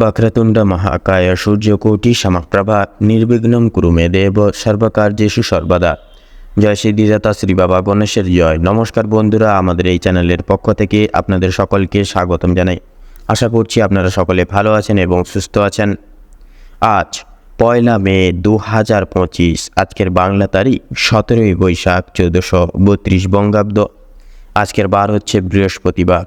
వక్రతుండ మహాకాయ సూర్యకోటి సమప్రభ নির্বিঘ্ন కురు মে দেব সর্বকার্যেষু সর্বদা। জয় সিদ্ধিদাতা শ্রী বাবা গণেশের জয়। নমস্কার বন্ধুরা, আমাদের এই চ্যানেলের পক্ষ থেকে আপনাদের সকলকে স্বাগতম জানাই। আশা করছি আপনারা সকলে ভালো আছেন এবং সুস্থ আছেন। আজ পয়লা মে দু হাজার পঁচিশ, আজকের বাংলা তারিখ সতেরোই বৈশাখ চোদ্দোশো বত্রিশ বঙ্গাব্দ। আজকের বার হচ্ছে বৃহস্পতিবার।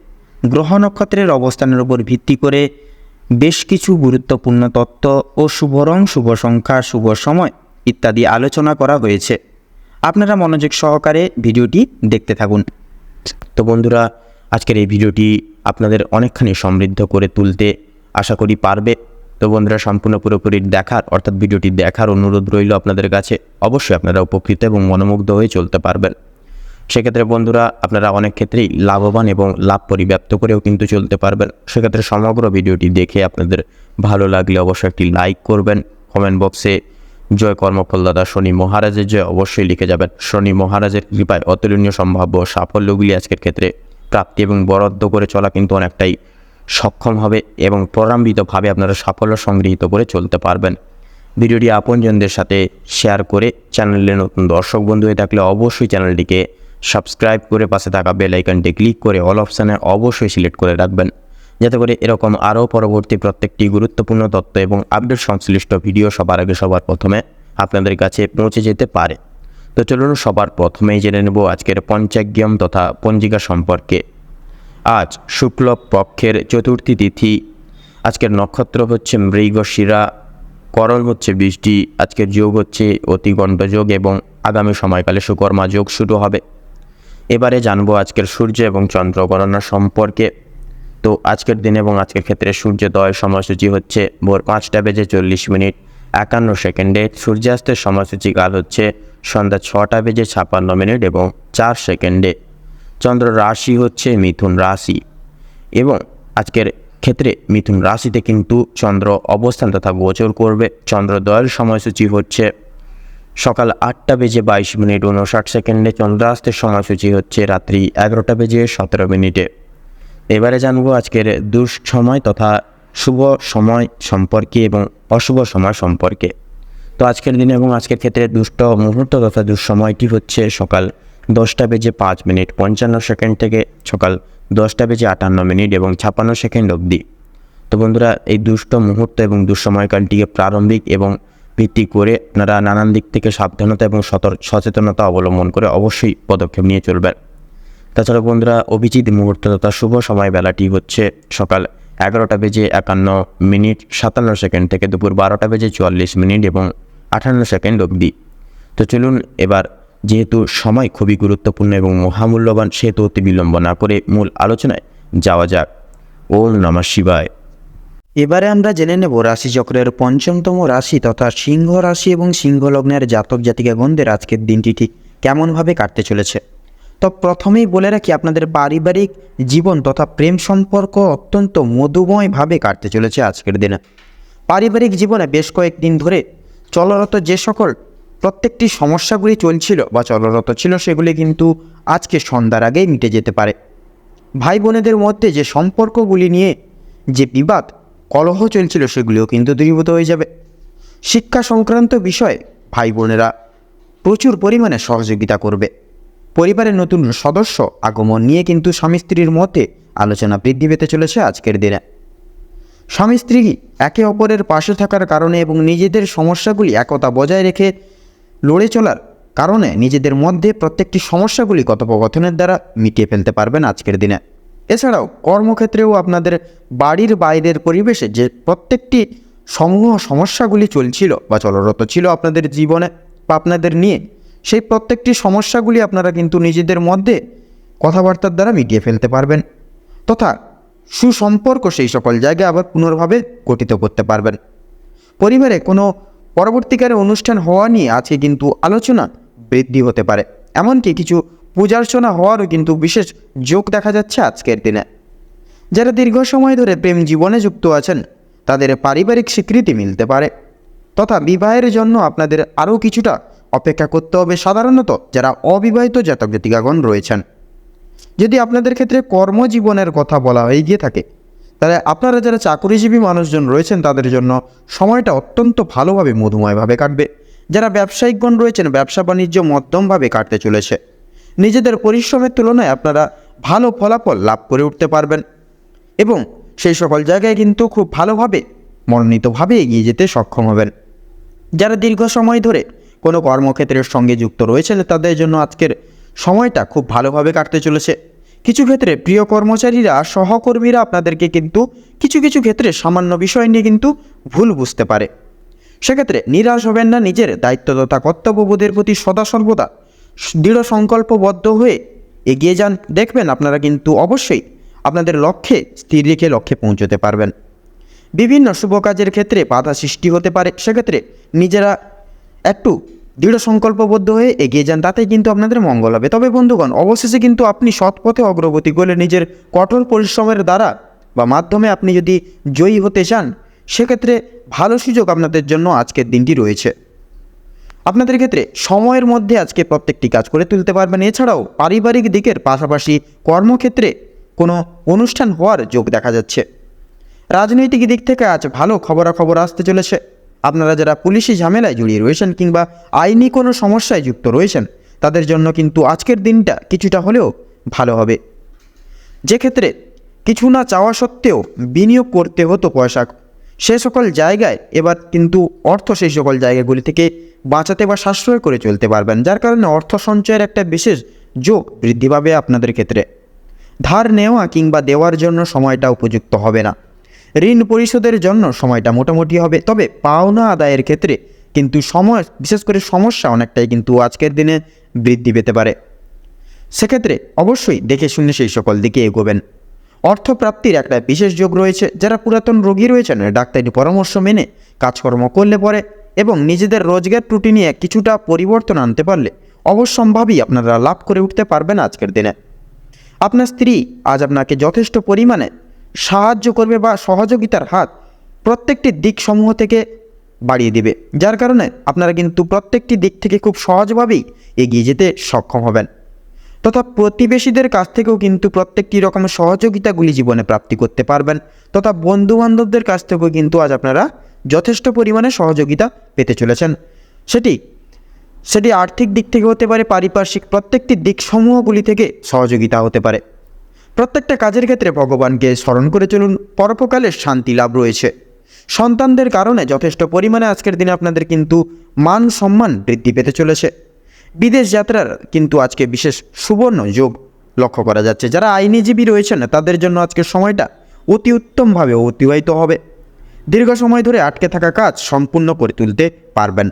গ্রহ নক্ষত্রের অবস্থানের উপর ভিত্তি করে বেশ কিছু গুরুত্বপূর্ণ তত্ত্ব ও শুভ রং শুভ সংখ্যা, শুভ সময় ইত্যাদি আলোচনা করা হয়েছে। আপনারা মনোযোগ সহকারে ভিডিওটি দেখতে থাকুন। তো বন্ধুরা, আজকের এই ভিডিওটি আপনাদের অনেকখানি সমৃদ্ধ করে তুলতে আশা করি পারবে। তো বন্ধুরা, সম্পূর্ণ পুরোপুরি দেখার, অর্থাৎ ভিডিওটি দেখার অনুরোধ রইল আপনাদের কাছে। অবশ্যই আপনারা উপকৃত এবং মনোমুগ্ধ হয়ে চলতে পারবেন। সেক্ষেত্রে বন্ধুরা আপনারা অনেক ক্ষেত্রেই লাভবান এবং লাভ পরিব্যাপ্ত করেও কিন্তু চলতে পারবেন। সেক্ষেত্রে সমগ্র ভিডিওটি দেখে আপনাদের ভালো লাগলে অবশ্যই একটি লাইক করবেন। কমেন্ট বক্সে জয় কর্মফল দাদা শনি মহারাজের জয় অবশ্যই লিখে যাবেন। শনি মহারাজের কৃপায় অতুলনীয় সম্ভাব্য সাফল্যগুলি আজকের ক্ষেত্রে প্রাপ্তি এবং বরাদ্দ করে চলা কিন্তু অনেকটাই সক্ষম হবে এবং প্ররাম্বিতভাবে আপনারা সাফল্য সংগৃহীত করে চলতে পারবেন। ভিডিওটি আপনজনদের সাথে শেয়ার করে চ্যানেলে নতুন দর্শক বন্ধু হয়ে থাকলে অবশ্যই চ্যানেলটিকে সাবস্ক্রাইব করে পাশে থাকা বেল আইকনটি ক্লিক করে অল অপশানে অবশ্যই সিলেক্ট করে রাখবেন। যাতে করে এরকম আরও পরবর্তী প্রত্যেকটি গুরুত্বপূর্ণ তথ্য এবং আপডেট সংশ্লিষ্ট ভিডিও সবার আগে সবার প্রথমে আপনাদের কাছে পৌঁছে যেতে পারে। তো চলুন সবার প্রথমেই জেনে নেব আজকের পঞ্চাগ্যম তথা পঞ্জিকা সম্পর্কে। আজ শুক্ল পক্ষের চতুর্থী তিথি। আজকের নক্ষত্র হচ্ছে মৃগশিরা করল হচ্ছে বৃষ্টি, আজকের যোগ হচ্ছে অতিগণ্ড যোগ এবং আগামী সময়কালে সুকর্মা যোগ শুরু হবে। এবারে জানব আজকের সূর্য এবং চন্দ্র গণনা সম্পর্কে। তো আজকের দিন এবং আজকের ক্ষেত্রে সূর্যোদয় সময়সূচি হচ্ছে ভোর পাঁচটা বেজে চল্লিশ মিনিট, একান্ন সেকেন্ডে। সূর্যাস্তের সময়সূচি কাল হচ্ছে সন্ধ্যা ছটা বেজে ছাপান্ন মিনিট এবং চার সেকেন্ডে। চন্দ্র রাশি হচ্ছে মিথুন রাশি এবং আজকের ক্ষেত্রে মিথুন রাশিতে কিন্তু চন্দ্র অবস্থান তথা গোচর করবে। চন্দ্রোদয়ের সময়সূচি হচ্ছে সকাল আটটা বেজে বাইশ মিনিট উনষাট সেকেন্ডে চন্দ্রাস্তের সময়সূচি হচ্ছে রাত্রি এগারোটা বেজে সতেরো মিনিটে। এবারে জানব আজকের দুঃসময় তথা শুভ সময় সম্পর্কে এবং অশুভ সময় সম্পর্কে। তো আজকের দিনে এবং আজকের ক্ষেত্রে দুষ্ট মুহূর্ত তথা দুঃসময়টি হচ্ছে সকাল দশটা বেজে পাঁচ মিনিট পঞ্চান্ন সেকেন্ড থেকে সকাল দশটা বেজে আটান্ন মিনিট এবং ছাপ্পান্ন সেকেন্ড অবধি। তো বন্ধুরা, এই দুষ্ট মুহূর্ত এবং দুঃসময়কালটিকে প্রারম্ভিক এবং ভিত্তি করে আপনারা নানান দিক থেকে সাবধানতা এবং সচেতনতা অবলম্বন করে অবশ্যই পদক্ষেপ নিয়ে চলবেন। তাছাড়া বন্ধুরা, অভিজিৎ মুহূর্ত তথা শুভ সময় বেলাটি হচ্ছে সকাল এগারোটা বেজে একান্ন মিনিট সাতান্ন সেকেন্ড থেকে দুপুর বারোটা বেজে চুয়াল্লিশ মিনিট এবং আটান্ন সেকেন্ড অবধি। তো চলুন এবার, যেহেতু সময় খুবই গুরুত্বপূর্ণ এবং মহামূল্যবান, সেহেতু অতি বিলম্ব না করে মূল আলোচনায় যাওয়া যাক। ওম নমঃ শিবায়। এবারে আমরা জেনে নেব রাশিচক্রের পঞ্চমতম রাশি তথা সিংহ রাশি এবং সিংহ লগ্নের জাতক জাতিকাগণদের আজকের দিনটি ঠিক কেমনভাবে কাটতে চলেছে। তো প্রথমেই বলে রাখি, আপনাদের পারিবারিক জীবন তথা প্রেম সম্পর্ক অত্যন্ত মধুময়ভাবে কাটতে চলেছে আজকের দিনে। পারিবারিক জীবনে বেশ কয়েকদিন ধরে চলরত যে সকল প্রত্যেকটি সমস্যাগুলি চলছিল বা চলরত ছিল সেগুলি কিন্তু আজকে সন্ধ্যার আগেই মিটে যেতে পারে। ভাই বোনেদের মধ্যে যে সম্পর্কগুলি নিয়ে যে বিবাদ কলহ চলছিল সেগুলিও কিন্তু দূরীভূত হয়ে যাবে। শিক্ষা সংক্রান্ত বিষয়ে ভাই বোনেরা প্রচুর পরিমাণে সহযোগিতা করবে। পরিবারের নতুন সদস্য আগমন নিয়ে কিন্তু স্বামী স্ত্রীর মতে আলোচনা বৃদ্ধি পেতে চলেছে আজকের দিনে। স্বামী স্ত্রী একে অপরের পাশে থাকার কারণে এবং নিজেদের সমস্যাগুলি একতা বজায় রেখে লড়ে চলার কারণে নিজেদের মধ্যে প্রত্যেকটি সমস্যাগুলি কথোপকথনের দ্বারা মিটিয়ে ফেলতে পারবেন আজকের দিনে। এছাড়াও কর্মক্ষেত্রেও আপনাদের বাড়ির বাইরের পরিবেশে যে প্রত্যেকটি সমূহ সমস্যাগুলি চলছিল বা চলরত ছিল আপনাদের জীবনে বা আপনাদের নিয়ে, সেই প্রত্যেকটি সমস্যাগুলি আপনারা কিন্তু নিজেদের মধ্যে কথাবার্তার দ্বারা মিটিয়ে ফেলতে পারবেন তথা সুসম্পর্ক সেই সকল জায়গায় আবার পুনর্ভাবে গঠিত করতে পারবেন। পরিবারে কোনো পরবর্তীকালে অনুষ্ঠান হওয়া নিয়ে আজকে কিন্তু আলোচনা বৃদ্ধি হতে পারে। এমনকি কিছু পূজার্চনা হওয়ারও কিন্তু বিশেষ যোগ দেখা যাচ্ছে আজকের দিনে। যারা দীর্ঘ সময় ধরে প্রেম জীবনে যুক্ত আছেন, তাদের পারিবারিক স্বীকৃতি মিলতে পারে। তথা বিবাহের জন্য আপনাদের আরও কিছুটা অপেক্ষা করতে হবে সাধারণত যারা অবিবাহিত জাতক জাতিকাগণ রয়েছেন। যদি আপনাদের ক্ষেত্রে কর্মজীবনের কথা বলা হয়ে গিয়ে থাকে, তাহলে আপনারা যারা চাকরিজীবী মানুষজন রয়েছেন, তাদের জন্য সময়টা অত্যন্ত ভালোভাবে মধুময়ভাবে কাটবে। যারা ব্যবসায়িকগণ রয়েছেন, ব্যবসা বাণিজ্য মধ্যমভাবে কাটতে চলেছে। নিজেদের পরিশ্রমের তুলনায় আপনারা ভালো ফলাফল লাভ করে উঠতে পারবেন। এবং সেই সকল জায়গায় কিন্তু খুব ভালোভাবে, মনোনীতভাবে এগিয়ে যেতে সক্ষম হবেন। যারা দীর্ঘ সময় ধরে কোনো কর্মক্ষেত্রের সঙ্গে যুক্ত রয়েছেন, তাদের জন্য আজকের সময়টা খুব ভালোভাবে কাটতে চলেছে। কিছু ক্ষেত্রে প্রিয় কর্মচারীরা, সহকর্মীরা আপনাদেরকে কিন্তু কিছু কিছু ক্ষেত্রে সামান্য বিষয় নিয়ে কিন্তু ভুল বুঝতে পারে। সেক্ষেত্রে নিরাশ হবেন না, নিজের দায়িত্ব তথা কর্তব্যবোধের প্রতি সদা সর্বদা দৃঢ় সংকল্পবদ্ধ হয়ে এগিয়ে যান। দেখবেন আপনারা কিন্তু অবশ্যই আপনাদের লক্ষ্যে, স্থির রেখে লক্ষ্যে পৌঁছতে পারবেন। বিভিন্ন শুভ কাজের ক্ষেত্রে বাধা সৃষ্টি হতে পারে। সেক্ষেত্রে নিজেরা একটু দৃঢ় সংকল্পবদ্ধ হয়ে এগিয়ে যান। তাতেই কিন্তু আপনাদের মঙ্গল হবে। তবে বন্ধুগণ, অবশেষে কিন্তু আপনি সৎ পথে অগ্রগতি করলে নিজের কঠোর পরিশ্রমের দ্বারা বা মাধ্যমে আপনি যদি জয়ী হতে চান, সেক্ষেত্রে ভালো সুযোগ আপনাদের জন্য আজকের দিনটি রয়েছে। আপনাদের ক্ষেত্রে সময়ের মধ্যে আজকে প্রত্যেকটি কাজ করে তুলতে পারবেন। এছাড়াও পারিবারিক দিকের পাশাপাশি কর্মক্ষেত্রে কোনো অনুষ্ঠান হওয়ার যোগ দেখা যাচ্ছে। রাজনৈতিক দিক থেকে আজ ভালো খবরাখবর আসতে চলেছে। আপনারা যারা পুলিশি ঝামেলায় জড়িয়ে রয়েছেন কিংবা আইনি কোনো সমস্যায় যুক্ত রয়েছেন, তাদের জন্য কিন্তু আজকের দিনটা কিছুটা হলেও ভালো হবে। যে ক্ষেত্রে কিছু না চাওয়া সত্ত্বেও বিনিয়োগ করতে হতো পয়সা সে সকল জায়গায়, এবার কিন্তু অর্থ সেই সকল জায়গাগুলি থেকে বাঁচাতে বা সাশ্রয় করে চলতে পারবেন, যার কারণে অর্থ সঞ্চয়ের একটা বিশেষ যোগ বৃদ্ধি পাবে আপনাদের ক্ষেত্রে। ধার নেওয়া কিংবা দেওয়ার জন্য সময়টা উপযুক্ত হবে না। ঋণ পরিশোধের জন্য সময়টা মোটামুটি হবে, তবে পাওনা আদায়ের ক্ষেত্রে কিন্তু সময়, বিশেষ করে সমস্যা অনেকটাই কিন্তু আজকের দিনে বৃদ্ধি পেতে পারে। সেক্ষেত্রে অবশ্যই দেখে শুনে সেই সকল দিকে এগোবেন। অর্থপ্রাপ্তির একটা বিশেষ যোগ রয়েছে, যারা পুরাতন রোগী রয়েছেন ডাক্তারি পরামর্শ মেনে কাজকর্ম করলে পরে এবং নিজেদের রোজগার ত্রুটি নিয়ে কিছুটা পরিবর্তন আনতে পারলে অবশ্যম্ভাবী আপনারা লাভ করে উঠতে পারবেন আজকের দিনে। আপনার স্ত্রী আজ আপনাকে যথেষ্ট পরিমাণে সাহায্য করবে বা সহযোগিতার হাত প্রত্যেকটি দিক সমূহ থেকে বাড়িয়ে দিবে, যার কারণে আপনারা কিন্তু প্রত্যেকটি দিক থেকে খুব সহজভাবেই এগিয়ে যেতে সক্ষম হবেন। তথা প্রতিবেশীদের কাছ থেকেও কিন্তু প্রত্যেকটি রকমের সহযোগিতাগুলি জীবনে প্রাপ্তি করতে পারবেন। তথা বন্ধুবান্ধবদের কাছ থেকেও কিন্তু আজ আপনারা যথেষ্ট পরিমাণে সহযোগিতা পেতে চলেছেন। সেটি সেটি আর্থিক দিক থেকে হতে পারে, পারিপার্শ্বিক প্রত্যেকটি দিক সমূহগুলি থেকে সহযোগিতা হতে পারে। প্রত্যেকটা কাজের ক্ষেত্রে ভগবানকে স্মরণ করে চলুন পরোপকালের শান্তি লাভ রয়েছে। সন্তানদের কারণে যথেষ্ট পরিমাণে আজকের দিনে আপনাদের কিন্তু মান সম্মান বৃদ্ধি পেতে চলেছে। বিদেশ যাত্রার কিন্তু আজকে বিশেষ সুবর্ণ যোগ লক্ষ্য করা যাচ্ছে। যারা আইনজীবী রয়েছেন, তাদের জন্য আজকের সময়টা অতি উত্তমভাবে অতিবাহিত হবে। দীর্ঘ সময় ধরে আটকে থাকা কাজ সম্পূর্ণ করে তুলতে পারবেন।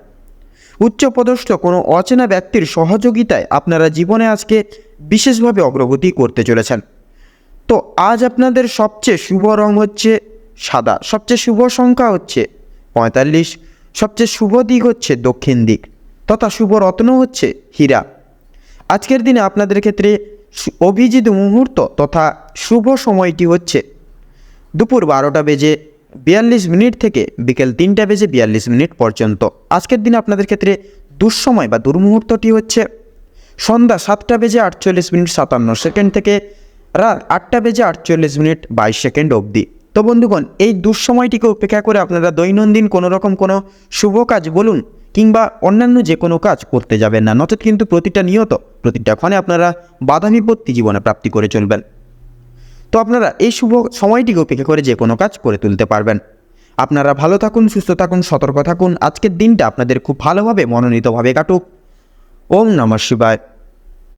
উচ্চপদস্থ কোনো অচেনা ব্যক্তির সহযোগিতায় আপনারা জীবনে আজকে বিশেষভাবে অগ্রগতি করতে চলেছেন। তো আজ আপনাদের সবচেয়ে শুভ রং হচ্ছে সাদা, সবচেয়ে শুভ সংখ্যা হচ্ছে পঁয়তাল্লিশ, সবচেয়ে শুভ দিক হচ্ছে দক্ষিণ দিক। তথা শুভ রত্ন হচ্ছে হীরা। আজকের দিনে আপনাদের ক্ষেত্রে অভিজিৎ মুহূর্ত তথা শুভ সময়টি হচ্ছে দুপুর বারোটা বেজে বিয়াল্লিশ মিনিট থেকে বিকেল তিনটা বেজে বিয়াল্লিশ মিনিট পর্যন্ত। আজকের দিনে আপনাদের ক্ষেত্রে দুঃসময় বা দুর্মুহূর্তটি হচ্ছে সন্ধ্যা সাতটা বেজে আটচল্লিশ মিনিট সাতান্ন সেকেন্ড থেকে রাত আটটা বেজে আটচল্লিশ মিনিট বাইশ সেকেন্ড অবধি। তো বন্ধুগণ, এই দুঃসময়টিকে উপেক্ষা করে আপনারা দৈনন্দিন কোনো রকম কোনো শুভ কাজ বলুন কিংবা অন্যান্য যে কোনো কাজ করতে যাবেন না। নচেত কিন্তু প্রতিটা নিয়ত, প্রতিটা ক্ষণে আপনারা বাধা বিপত্তি জীবনে প্রাপ্তি করে চলবেন। তো আপনারা এই শুভ সময়টিকে উপেক্ষা করে যে কোনো কাজ করে তুলতে পারবেন। আপনারা ভালো থাকুন, সুস্থ থাকুন, সতর্ক থাকুন। আজকের দিনটা আপনাদের খুব ভালোভাবে, মনোনীতভাবে কাটুক। ওম নমঃ শিবায়।